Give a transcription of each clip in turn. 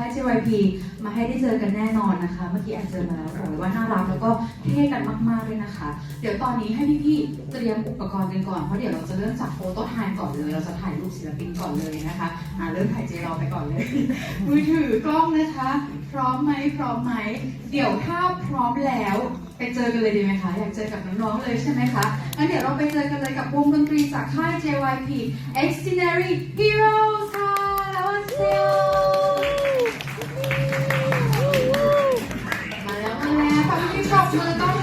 ค่าย JYP มาให้ได้เจอกันแน่นอนนะคะ เมื่อกี้แอบเจอมาแล้วบอกเลยว่าน่ารักแล้วก็เท่กันมากๆเลยนะคะ เดี๋ยวตอนนี้ให้พี่ๆเตรียมอุปกรณ์กันก่อนเพราะเดี๋ยวเราจะเริ่มจากโฟโต้ไทม์ก่อนเลย เราจะถ่ายรูปศิลปินก่อนเลยนะคะอ่าเริ่มถ่ายเจเราไปก่อนเลย มือถือกล้องนะคะ พร้อมไหมพร้อมไหมเดี๋ยวถ้าพร้อมแล้วไปเจอกันเลยดีไหมคะอยากเจอกับน้องๆเลยใช่ไหมคะงั้นเดี๋ยวเราไปเจอกันเลยกับวงดนตรีจากค่าย JYP Extraordinary Heroes ค่ะแล้ววันเซล Thank you.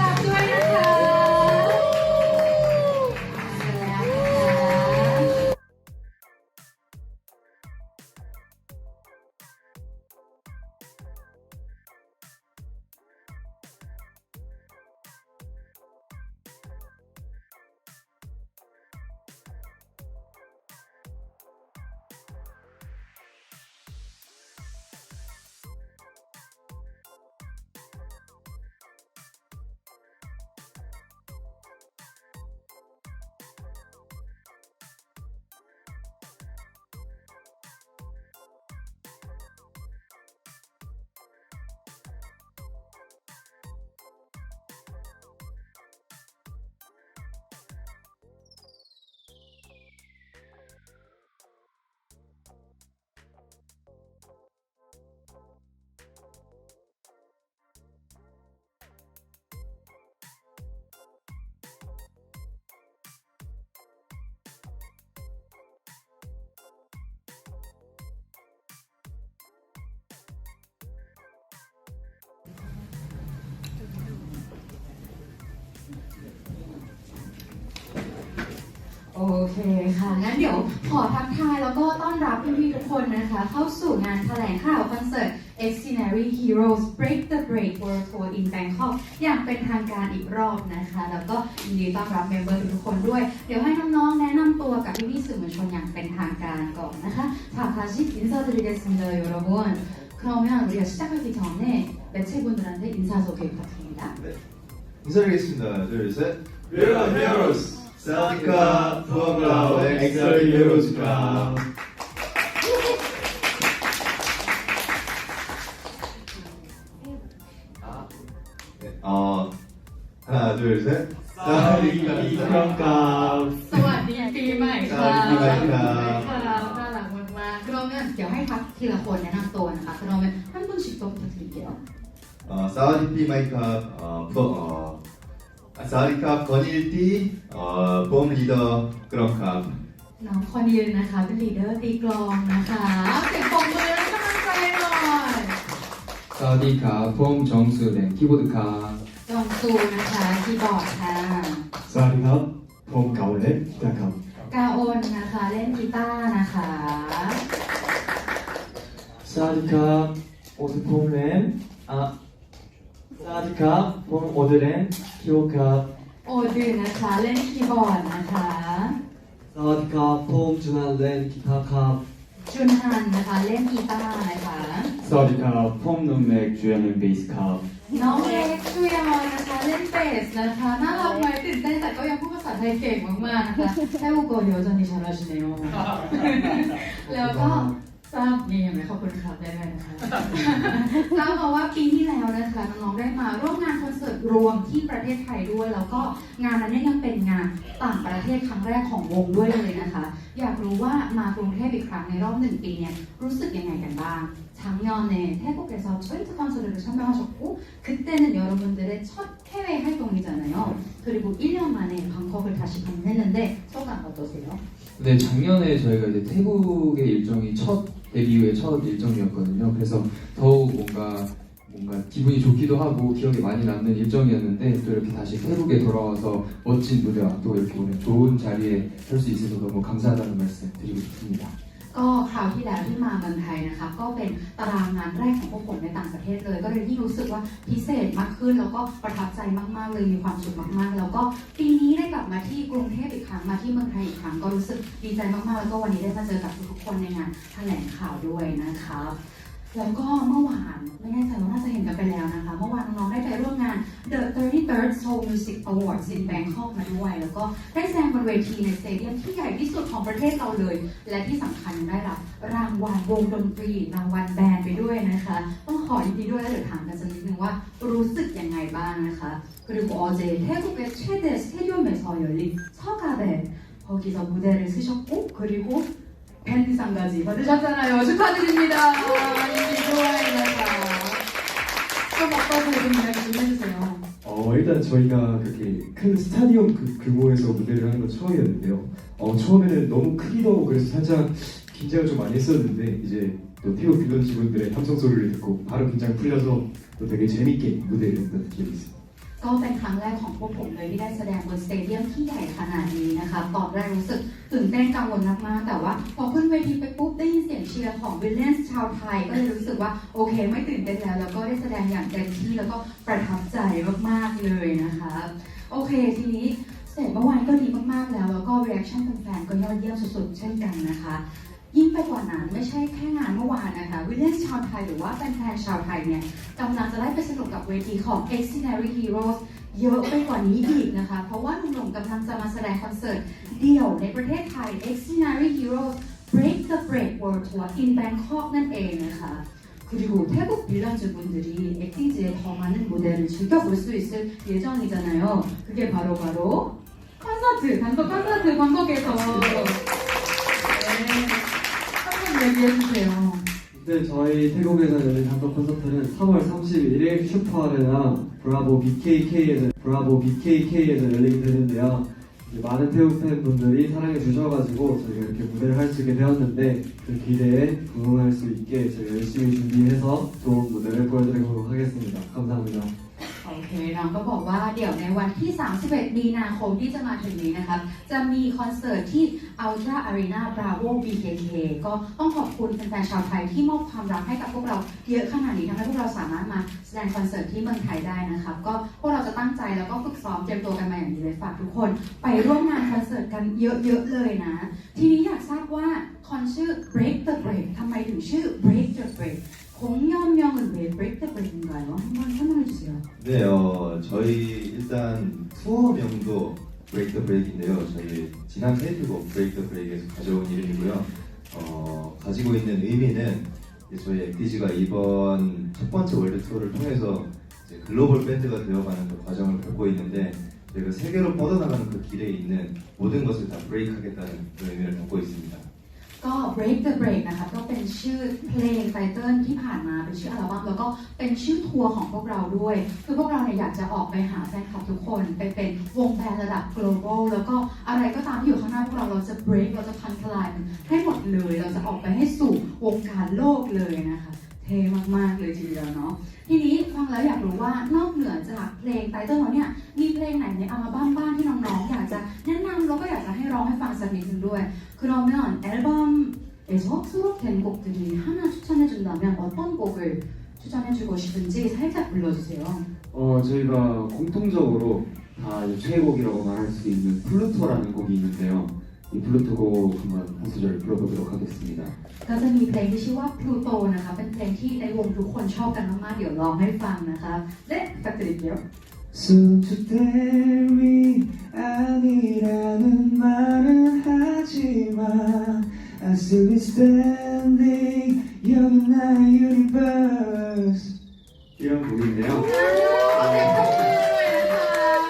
โอเคค่ะ งั้นเดี๋ยวขอทักทายแล้วก็ต้อนรับพี่ๆทุกคนนะคะ เข้าสู่งานแถลงข่าวคอนเสิร์ต Extraordinary Heroes Break the Break World Tour in Bangkok อย่างเป็นทางการอีกรอบนะคะ แล้วก็ยินดีต้อนรับเมมเบอร์ทุกคนด้วย เดี๋ยวให้น้องๆ แนะนำตัวกับพี่ๆสื่อมวลชนอย่างเป็นทางการก่อนนะคะค่ะ다시인사드리겠습니다여러분그러면우리가시작하기전에매체분들한테인사소개부탁드립니다 인사드리겠습니다. 둘, 셋. We're the heroes. 사디카 푸어글라우 엑셀 히어로즈가. 네, 어, 하나, 둘, 셋. 사디카 이평가. สวัสดีปีใหม่ค่ะ สวัสดีปีใหม่ครับ ค่ะน่ารักมากๆ그러면เดี๋ยวให้ทักทีละคนแนะนำตัวนะคะ그러면한 분씩 더 부탁드릴게요 어, 사디피 마이카, 어, 푸, 어, สวัสดีครับคอนอิตีเอ่อผมลีดเดอร์กรองครับน้องคอนยืนนะคะ เป็นลีดเดอร์ตีกรองนะคะเอาเสียงปรบมือและกำลังใจหน่อยสวัสดีครับผมจงสูเดนคีย์บอร์ดครับจงซูนะคะคีย์บอร์ดค่ะสวัสดีครับผมเกาเล็กนะครับกาโอนนะคะเล่นกีตาร์นะคะสวัสดีครับโมทูพเล่นอะ สวัสดีครับผมโอเดเลนคิวครับโอดืนนะคะเล่นคีย์บอร์ดนะคะสวัสดีครับผมจุนันเลนกีตาร์ครับจุนฮันนะคะเล่นกีตาร์นะคะ สวัสดีครับผมนุ่มเล็กจูเอนเบสครับน้องเล็กชุยอนนะคะเล่นเบสนะคะน่ารักไหมตื่นเต้นแต่ก็ยังพูดภาษาไทยเก่งมากๆนะคะแค่อุโกเดียวจนดิฉันราชิเนโอแล้วก็ ทราบนี่ยังไม่ขอบคุณครับได้เลยนะคะทราบมาว่าปีที่แล้วนะคะน้องๆได้มาร่วมงานคอนเสิร์ตรวมที่ประเทศไทยด้วย แล้วก็งานนั้นเนี่ยยังเป็นงานต่างประเทศครั้งแรกของวงด้วยเลยนะคะ อยากรู้ว่ามากรุงเทพอีกครั้งในรอบหนึ่งปีเนี่ยรู้สึกยังไงกันบ้าง 작년에 태국에서 트윈트 콘서트를 참여하셨고 그때는 여러분들의 첫 해외 활동이잖아요. 그리고 1년 만에 방콕을 다시 방문했는데 소감 어떠세요? 네 작년에 저희가 이제 태국의 일정이 첫 데뷔 후의 첫 일정이었거든요 그래서 더욱 뭔가 뭔가 기분이 좋기도 하고 기억에 많이 남는 일정이었는데 또 이렇게 다시 태국에 돌아와서 멋진 무대와 또 이렇게 오늘 좋은 자리에 설 수 있어서 너무 감사하다는 말씀 드리고 싶습니다 ก็คราวที่แล้วที่มาเมืองไทยนะคะ ก็เป็นตารางงานแรกของพวกผมในต่างประเทศเลย ก็เลยที่รู้สึกว่าพิเศษมากขึ้น แล้วก็ประทับใจมากๆเลยมีความสุขมากๆ แล้วก็ปีนี้ได้กลับมาที่กรุงเทพอีกครั้งมาที่เมืองไทยอีกครั้งก็รู้สึกดีใจมากๆ แล้วก็วันนี้ได้มาเจอกับทุกๆคนในงานแถลงข่าวด้วยนะคะ แล้วก็เมื่อวานไม่แน่ใจว่าน่าจะเห็นกันไปแล้วนะคะ เมื่อวานน้องๆได้ไปร่วมงาน The 33rd Seoul Music Awards in Bangkok มาด้วย แล้วก็ได้แสดงบนเวทีในสเตเดียมที่ใหญ่ที่สุดของประเทศเราเลย และที่สำคัญยังได้รับรางวัลวงดนตรี รางวัลแบนด์ไปด้วยนะคะ ต้องขอยินดีด้วยแล้วเดี๋ยวถามกันสักนิดนึงว่ารู้สึกยังไงบ้างนะคะ 그리고 어제 태국의 최대 스테디움에서 열린 서가베 거기서 무대를 쓰셨고 그리고 밴드상까지 받으셨잖아요. 축하드립니다. 인기도와이나가 좀 어떠세요? 좀 이야기 좀 해주세요. 어, 일단 저희가 그렇게 큰 스타디움 그 규모에서 무대를 하는 건 처음이었는데요. 어, 처음에는 너무 크기도 하고 그래서 살짝 긴장을 좀 많이 했었는데 이제 또 태국 빌런 직원들의 함성 소리를 듣고 바로 긴장 풀려서 또 되게 재밌게 무대를 했던 기억이 있습니다. ก็เป็นครั้งแรกของพวกผมเลยที่ได้แสดงบนสเตเดียมที่ใหญ่ขนาดนี้นะคะตอนแรกรู้สึกตื่นเต้นกังวลมากๆแต่ว่า พอขึ้นเวทีไปปุ๊บได้ยินเสียงเชียร์ของวิลเลียนชาวไทย ก็เลยรู้สึกว่าโอเค ไม่ตื่นเต้นแล้ว แล้วก็ได้แสดงอย่างเต็มที่แล้วก็ประทับใจมากๆเลยนะคะโอเคทีนี้เสเตจเมื่อวานก็ดีมากๆแล้วแล้วก็ reaction แฟนๆก็ยอดเยี่ยมสุดๆเช่นกันนะคะ ยิ่งไปกว่านั้นไม่ใช่แค่งานเมื่อวานนะคะวิลเลียนชาวไทยหรือว่าแฟนๆชาวไทยเนี่ยกำลังจะได้ไปสนุกกับเวทีของ X Scenery Heroes เยอะไปกว่านี้อีกนะคะ เพราะว่าหนุ่มๆกำลังจะมาแสดงคอนเสิร์ตเดี่ยวในประเทศไทย X Scenery Heroes Break the Break World Tour in Bangkok นั่นเองนะคะ 그리고 태국 빌런즈 분들이 액팅즈의 더 많은 무대를 즐겨볼 수 있을 예정이잖아요. 그게 바로 바로 콘서트, 단독 콘서트 방콕에서 네, 한번 얘기해주세요. 네, 저희 태국에서 열린 단독 콘서트는 3월 31일 슈퍼아레나 브라보 BKK에서 브라보 BKK에서 열리게 되는데요. 이제 많은 태국 팬분들이 사랑해 주셔가지고 저희가 이렇게 무대를 할 수 있게 되었는데 그 기대에 부응할 수 있게 저희 열심히 준비해서 좋은 무대를 보여드리도록 하겠습니다. 감사합니다. โอเคน้องก็บอกว่าเดี๋ยวในวันที่ 31 มีนาคมที่จะมาถึงนี้นะครับจะมีคอนเสิร์ตที่ Ultra Arena Bravo BKK ก็ต้องขอบคุณแฟนๆชาวไทยที่มอบความรักให้กับพวกเราเยอะขนาดนี้ทำให้พวกเราสามารถมาแสดงคอนเสิร์ตที่เมืองไทยได้นะครับก็พวกเราจะตั้งใจแล้วก็ฝึกซ้อมเตรียมตัวกันมาอย่างดีเลยฝากทุกคน ไปร่วมงานคอนเสิร์ตกันเยอะๆเลยนะ ทีนี้อยากทราบว่าคอนชื่อ Break the Break ทำไมถึงชื่อ Break the Break 공연명은 왜 Break인가요? 한번 설명해 주세요. 네, 어, 저희 일단 투어명도 브레이크 더 브레이크인데요. 저희 지난 타이틀곡 브레이크 더 브레이크에서 가져온 이름이고요. 어, 가지고 있는 의미는 저희 액티즈가 이번 첫 번째 월드 투어를 통해서 이제 글로벌 밴드가 되어가는 그 과정을 밟고 있는데 저희가 세계로 뻗어나가는 그 길에 있는 모든 것을 다 브레이크하겠다는 그런 의미를 담고 있습니다. ก็ break the break นะคะก็เป็นชื่อเพลงไตเติ้ลที่ผ่านมาเป็นชื่ออัลบั้มแล้วก็เป็นชื่อทัวร์ของพวกเราด้วย คือพวกเราเนี่ยอยากจะออกไปหาแฟนคลับทุกคน ไปเป็นวงแบนด์ระดับ global แล้วก็อะไรก็ตามที่อยู่ข้างหน้าพวกเราเราจะ break เราจะพันทลายมันให้หมดเลย เราจะออกไปให้สู่วงการโลกเลยนะคะ เท่มากๆเลยทีเดียวเนาะทีนี้ฟังแล้วอยากรู้ว่านอกเหนือจากเพลงไตเติ้ลแล้วเนี่ยมีเพลงไหนในอัลบั้มบ้างที่น้องๆอยากจะแนะนำแล้วก็อยากจะให้ร้องให้ฟังสักนิดนึงด้วย 그러면 앨범에서 수록된 곡들이 하나 추천해준다면 어떤 곡을 추천해주고 싶은지 살짝 불러주세요. 어, 저희가 공통적으로 다 이제 최애곡이라고 말할 수 있는 플루토라는 곡이 있는데요. 이 플루토 곡 한번 한 소절 불러보도록 하겠습니다. ก็จะมีเพลงที่ชื่อว่า Pluto นะคะ เป็นเพลงที่ในวงทุกคนชอบกันมากๆ เดี๋ยวร้องให้ฟังนะคะและตักติดเดียว 순주 때문이 아니라는 말은 하지마 I still be standing 여기 나의 universe 이런 곡인데요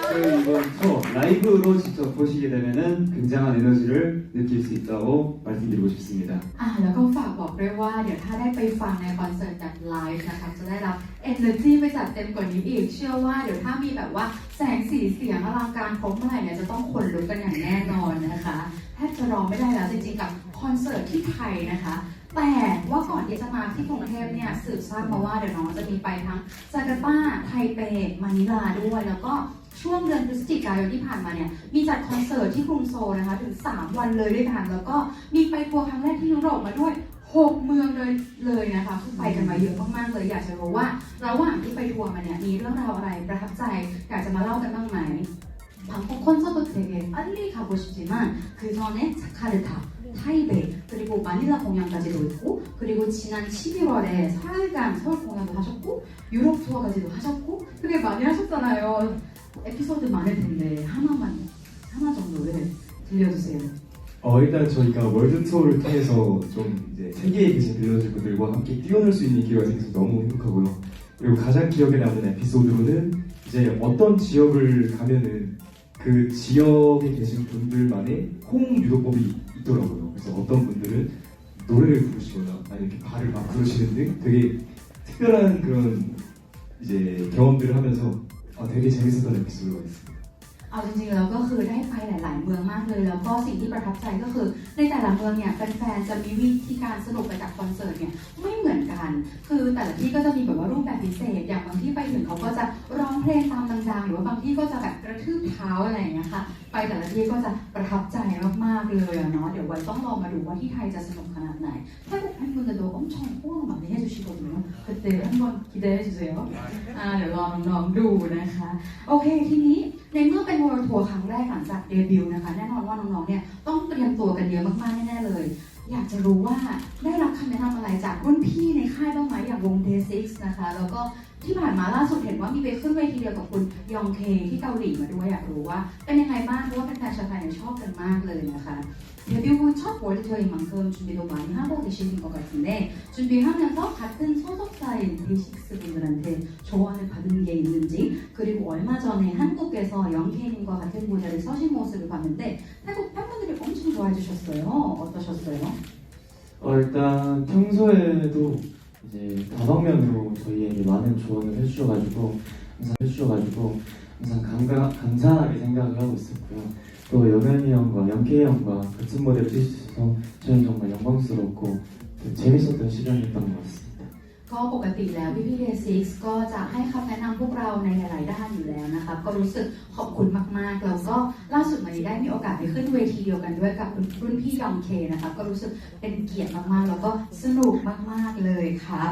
저희 이번 투어 라이브로 직접 보시게 되면은 굉장한 에너지를 느낄 수 있다고 말씀드리고 싶습니다 อ่าแล้วก็ฝากบอกด้วยว่าเดี๋ยวถ้าได้ไปฟังในคอนเสิร์ตแบบไลฟ์นะคะจะได้รับ energy ไปจัดเต็มกว่านี้อีก เชื่อว่าเดี๋ยวถ้ามีแบบว่าแสงสีเสียงอลังการครบเมื่อไหร่เนี่ยจะต้องขนลุกกันอย่างแน่นอนนะคะแทบจะรอไม่ได้แล้วจริงๆกับ คอนเสิร์ตที่ไทยนะคะ แต่ว่าก่อนที่จะมาที่กรุงเทพเนี่ยสืบทราบมาว่าเดี๋ยวน้องจะมีไปทั้งจาการ์ตาไทเปมานิลาด้วย แล้วก็ช่วงเดือนพฤศจิกายนที่ผ่านมาเนี่ยมีจัดคอนเสิร์ตที่กรุงโซลนะคะถึง 3 วันเลยด้วยกันแล้วก็มีไปทัวร์ครั้งแรกที่ยุโรปมาด้วย 6 เมืองเลยเลยนะคะคือไปกันมาเยอะมากๆเลย อยากจะรู้ว่าระหว่างที่ไปทัวร์มาเนี่ยมีเรื่องราวอะไรประทับใจ อยากจะมาเล่ากันบ้างไหม 방콕 콘서트 되게 빨리 가고 싶지만 그 전에 자카르타, 타이베이, 그리고 마닐라 공연까지도 있고 그리고 지난 11월에 사흘간 서울 공연도 하셨고 유럽 투어까지도 하셨고 되게 많이 하셨잖아요. 에피소드 많을 텐데 하나만 하나 정도를 들려주세요. 어, 일단 저희가 월드 투어를 통해서 좀 이제 세계에 계신 빌런즈 분들과 함께 뛰어놀 수 있는 기회가 생겨서 너무 행복하고요. 그리고 가장 기억에 남는 에피소드로는 이제 어떤 지역을 가면은 그 지역에 계신 분들만의 호응 유도법이 있더라고요. 그래서 어떤 분들은 노래를 부르시거나 아니면 이렇게 발을 막 부르시는 등 되게 특별한 그런 이제 경험들을 하면서 아, 되게 재밌었던 에피소드가 있습니다. เอาจริงๆแล้วก็คือได้ไปหลาย ๆ เมืองมากเลย แล้วก็สิ่งที่ประทับใจก็คือในแต่ละเมืองเนี่ยแฟนๆจะมีวิธีการสนุกไปกับคอนเสิร์ตเนี่ยไม่เหมือนกัน คือแต่ละที่ก็จะมีแบบว่ารูปแบบพิเศษ อย่างบางที่ไปถึงเขาก็จะร้องเพลงตามดังๆหรือว่าบางที่ก็จะแบบกระทืบเท้าอะไรอย่างเงี้ยค่ะ ไปแต่ละที่ก็จะประทับใจมากๆเลยอะเนาะ เดี๋ยวไว้ต้องลองมาดูว่าที่ไทยจะสนุกขนาดไหนถ้าเกิดท่านคุณจะดู엄청호응많이해주시거든요그때한번기대해주세요อ่าเดี๋ยวรอน้องๆดูนะคะ โอเค ทีนี้ ในเมื่อเป็นวอร์ทัวร์ครั้งแรกหลังจากเดบิวต์นะคะ แน่นอนว่าน้องๆเนี่ยต้องเตรียมตัวกันเยอะมากๆแน่ๆเลย อยากจะรู้ว่าได้ คำแนะนำอะไรจากรุ่นพี่ในค่ายบ้างไหมอย่างวง Day Six นะคะ แล้วก็ที่ผ่านมาล่าสุดเห็นว่ามีไปขึ้นเวทีเดียวกับคุณยองเคที่เกาหลีมาด้วยอยากรู้ว่าเป็นยังไงบ้างเพราะว่าเป็นแฟนชาวไทยเนี่ยชอบกันมากเลยนะคะ 데뷔 후 첫 월드 투어인 만큼 준비도 많이 하고 계시는 것 같은데 준비하면서 같은 소속사인 데이식스 분들한테 조언을 받은 게 있는지 그리고 얼마 전에 한국에서 영케이님과 같은 무대를 서신 모습을 봤는데 태국 팬분들이 엄청 좋아해 주셨어요. 어떠셨어요? 어, 일단 평소에도 이제 다방면으로 저희에게 많은 조언을 해주셔가지고 항상 해주셔가지고 항상 감가, 감사하게 생각을 하고 있었고요. 또 여면이 형과 영케이 형과 같은 무대를 뛸수 있어서 저는 정말 영광스럽고 또 재밌었던 시간이었던 것 같습니다. ก็ปกติแล้วพี่พี่เดซิกก็จะให้คำแนะนำพวกเราในหลายๆด้านอยู่แล้วนะคะก็รู้สึกขอบคุณมากๆ แล้วก็ล่าสุดมาได้มีโอกาสไปขึ้นเวทีเดียวกันด้วยกับรุ่นพี่ยองเคนะคะก็รู้สึกเป็นเกียรติมากๆ แล้วก็สนุกมากๆเลยค่ะ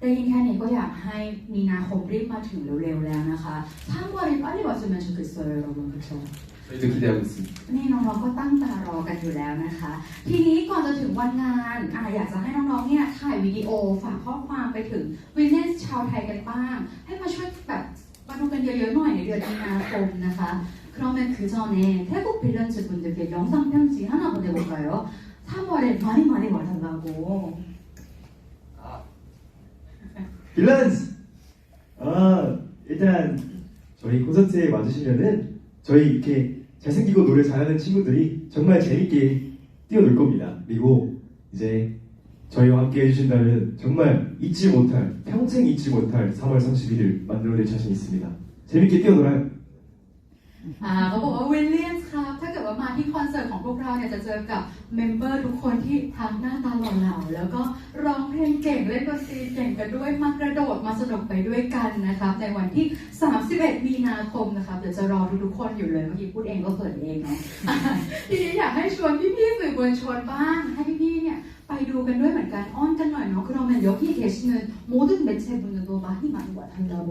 ได้ยินแค่นี้ก็อยากให้มีนาคมรีบมาถึงเร็วๆแล้วนะคะถ้าวันนี้ป้าเรียกว่าจะมาชุกเซอร์เราลงกระชก 저희도 기대하고 있습니다. นี่น้องๆ ก็ตั้งตารอกันอยู่แล้วนะคะ ทีนี้ก่อนจะถึงวันงานอ่ะอยากจะให้น้องๆ เนี่ยถ่ายวิดีโอฝากข้อความไปถึงวินเนสชาวไทยกันบ้าง ให้มาช่วยแบบมาดูกันเยอะๆ หน่อยในเดือนมีนาคมนะคะ 그러면 그 전에 태국 빌런즈 분들께 영상 편지 하나 보내볼까요? 3월에 많이 많이 와달라고. 빌런즈! 아, 일단 저희 콘서트에 와주시면은 저희 이렇게 잘생기고 노래 잘하는 친구들이 정말 재밌게 뛰어놀 겁니다. 그리고 이제 저희와 함께 해주신다면 정말 잊지 못할, 평생 잊지 못할 3월 31일 만들어낼 자신 있습니다. 재밌게 뛰어놀아요. อ่าเขาบอกว่าวิลเลียนส์ ครับ ถ้าเกิดว่ามาที่คอนเสิร์ตของพวกเราเนี่ยจะเจอกับเมมเบอร์ทุกคนที่ทั้งหน้าตาหล่อเหลาแล้วก็ร้องเพลงเก่งเล่นดนตรีเก่งกันด้วยมากระโดดมาสนุกไปด้วยกันนะครับในวันที่ 31 มีนาคมนะครับเดี๋ยวจะรอทุกๆคนอยู่เลยเมื่อกี้พูดเองก็เขิดเองเนาะทีนี้อยากให้ชวนพี่ๆสื่อมวลชนบ้างให้พี่ๆเนี่ยไปดูกันด้วยเหมือนกันอ้อนกันหน่อยเนาะคือเราเนี่ยยกที่เคชเงินมูดึงเบ็เชบุนตัวบ้านที่มันกว่าทันดาโบ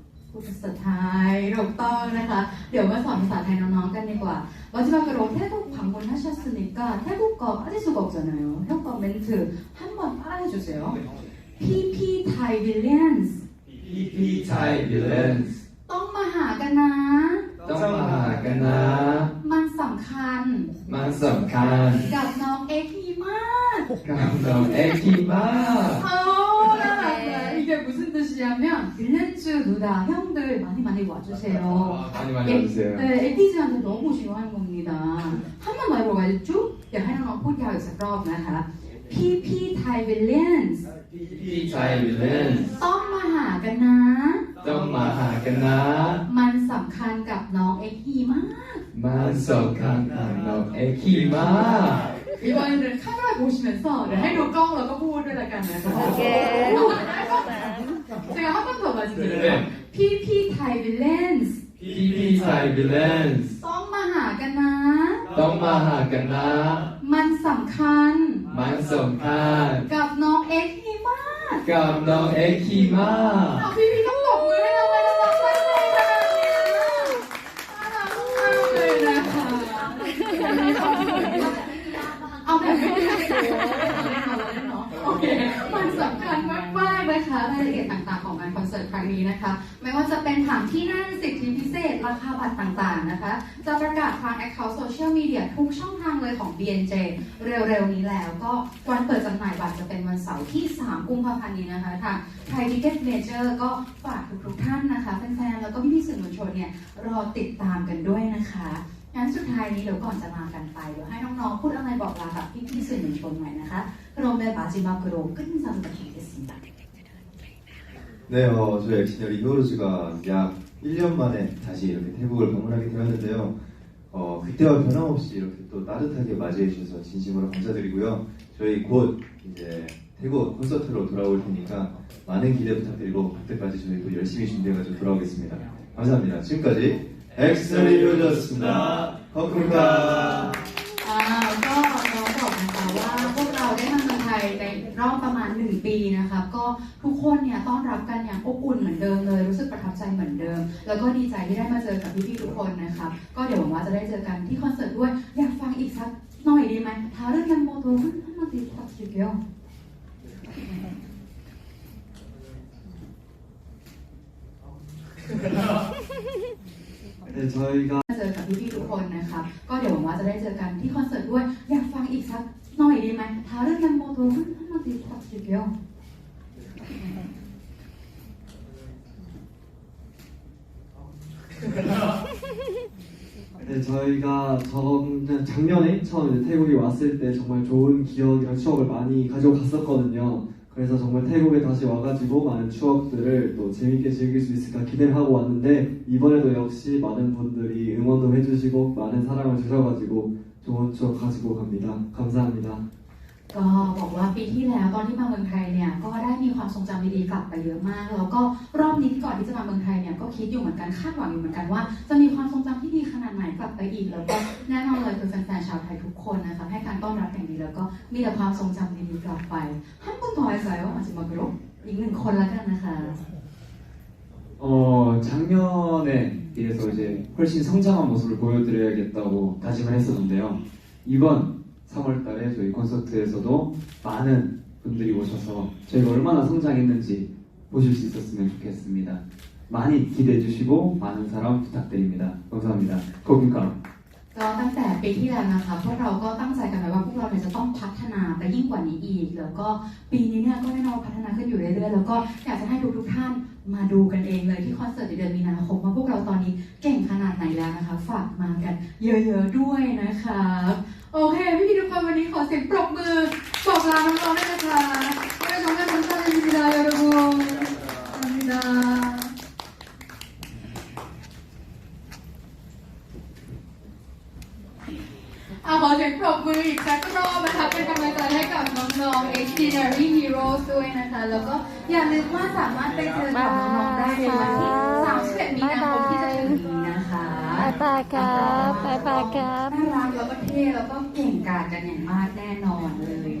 พูดภาษาไทยถูกต้องนะคะ เดี๋ยวมาสอนภาษาไทยน้องๆกันดีกว่า마지막으로 태국 방문하셨으니까 태국어 빠질 수가 없잖아요. 태국어 멘트 한 번 따라해주세요. PP Thai Billions PP Thai Villains ต้องมาหากันนะ ต้องมาหากันนะ มันสำคัญ 만썸칸 กับน้องเอ็กซ์ฮีมาก 감동 애기마 เอาน่ารักเลย 이게 무슨 뜻이냐면 빌렌즈 누나 형들 많이 많이 와주세요. 많이 많이 와주세요. 네, 에티즈한테 너무 중요한 겁니다. 한 번 더 해볼까요? 쭉? เดี๋ยวให้น้องๆพูดยาวอีกสักรอบนะคะ PP Thai Villains PP Thai Villains ต้องมาหากันนะ ต้องมาหากันนะ มันสำคัญกับน้องเอ็กซ์ฮีมาก 만썸칸 너 애기마 이번에는 카메라 보시면서 네, 해놓은 깡으로 꺼보를 약간 오케이. 제가 한 번 더 말씀드릴게요. 네. PP 타이빌랜스 PP ไทยบิลเลนส์ ต้องมาหากันนะ ต้องมาหากันนะ มันสำคัญ มันสำคัญ กับน้องเอ็กซ์ฮีมาก กับน้องเอ็กคีมา เอาพี่พี่ต้อง รายละเอียดต่างๆของงานคอนเสิร์ตครั้งนี้นะคะ ไม่ว่าจะเป็นถามที่นั่งสิทธิพิเศษ ราคาบัตรต่างๆนะคะ จะประกาศทางแอคเคาท์โซเชียลมีเดียทุกช่องทางเลยของ BNJ เร็วๆนี้แล้ว ก็วันเปิดจำหน่ายบัตรจะเป็นวันเสาร์ที่ 3 กุมภาพันธ์นี้นะคะทางไทยทิเก็ตเมเจอร์ก็ฝากทุกๆท่านนะคะแฟนๆแล้วก็พี่ๆสื่อมวลชนเนี่ยรอติดตามกันด้วยนะคะงั้นสุดท้ายนี้เดี๋ยวก่อนจะลากันไปเดี๋ยวให้น้องๆพูดอะไรบอกลากับพี่ๆสื่อมวลชนหน่อยนะคะโรงพยาบาจิมาโกุโรขึ้นซัำตะเคียนสินตะ 네, 어, 저희 엑시널이 히어로즈가 약 1년 만에 다시 이렇게 태국을 방문하게 되었는데요. 어, 그때와 변함없이 이렇게 또 따뜻하게 맞이해 주셔서 진심으로 감사드리고요. 저희 곧 이제 태국 콘서트로 돌아올 테니까 많은 기대 부탁드리고 그때까지 저희 또 열심히 준비해가지고 돌아오겠습니다. 감사합니다. 지금까지 히어로즈였습니다. 감사합 รอบประมาณหนึ่งปีนะคะก็ทุกคนเนี่ยต้อนรับกันอย่างอบอุ่นเหมือนเดิมเลย รู้สึกประทับใจเหมือนเดิม แล้วก็ดีใจที่ได้มาเจอกับพี่ๆทุกคนนะคะก็เดี๋ยวหวังว่าจะได้เจอกันที่คอนเสิร์ตด้วย อยากฟังอีกสักหน่อยดีไหมทาเรื่องกันโมโตขึ้นมาติดตัดสิเกียว 네, 저희가 มาเจอกับพี่ๆทุกคนนะคะก็เดี๋ยวหวังว่าจะได้เจอกันที่คอนเสิร์ตด้วย อยากฟังอีกสัก 성어 1만 다른 멤버도 한마디 부탁드릴게요. 네, 저희가 저번 작년에 처음 태국에 왔을 때 정말 좋은 기억이랑 추억을 많이 가져갔었거든요. 그래서 정말 태국에 다시 와가지고 많은 추억들을 또 재밌게 즐길 수 있을까 기대를 하고 왔는데 이번에도 역시 많은 분들이 응원도 해주시고 많은 사랑을 주셔가지고 좋은 추억 가지고 갑니다. 감사합니다. ก็บอกว่าปีที่แล้วตอนที่มาเมืองไทยเนี่ยก็ได้มีความทรงจำดีๆกลับไปเยอะมาก แล้วก็รอบนี้ที่ก่อนที่จะมาเมืองไทยเนี่ยก็คิดอยู่เหมือนกันคาดหวังอยู่เหมือนกันว่า จะมีความทรงจำที่ดีขนาดไหนกลับไปอีก แล้วก็แน่นอนเลยคือแฟนๆชาวไทยทุกคนนะคะให้การต้อนรับอย่างดีแล้วก็มีแต่ความทรงจำดีๆกลับไปท่านคุณต่อยใส่ว่าอาจจะมากรุอีกหนึ่งคนละกันนะคะ 어, 작년 에 비해서 이제 훨씬 성장한 모습을 보여드려야겠다고 다짐을 했었는데요. 이번 3월 달에 저희 콘서트에서도 많은 분들이 오셔서 저희가 얼마나 성장했는지 보실 수 있었으면 좋겠습니다. 많이 기대해 주시고 많은 사랑 부탁드립니다. 감사합니다. 고민감. ก็ตั้งแต่ปีที่แล้วนะคะพวกเราก็ตั้งใจกันไว้ว่าพวกเราเนี่ยจะต้องพัฒนาไปยิ่งกว่านี้อีก แล้วก็ปีนี้เนี่ยก็แน่นอนพัฒนาขึ้นอยู่เรื่อยๆแล้วก็อยากจะให้ทุกทุกๆท่านมาดูกันเองเลยที่คอนเสิร์ตในเดือนมีนาคมว่าพวกเราตอนนี้เก่งขนาดไหนแล้วนะคะ ฝากมากันเยอะๆด้วยนะคะโอเคพี่ๆทุกคนวันนี้ขอเสียงปรบมือบอกลาน้องๆด้วยนะคะไม่ต้องการทำอะไรดีเลยทุกคนขอบคุณค่ะ เอาขอเสียงปรบมืออีกสักรอบนะคะเป็นกำลังใจให้กับน้องๆ h d n a r y Heroes ด้วยนะคะ แล้วก็อย่าลืมว่าสามารถไปเจอกับน้องๆได้ในวันที่31มีนาคมที่จะถึงนี้นะคะบายบายครับบายบายครับน่ารักแล้วก็เท่แล้วก็เก่งกาจกันอย่างมากแน่นอนเลยนะคะ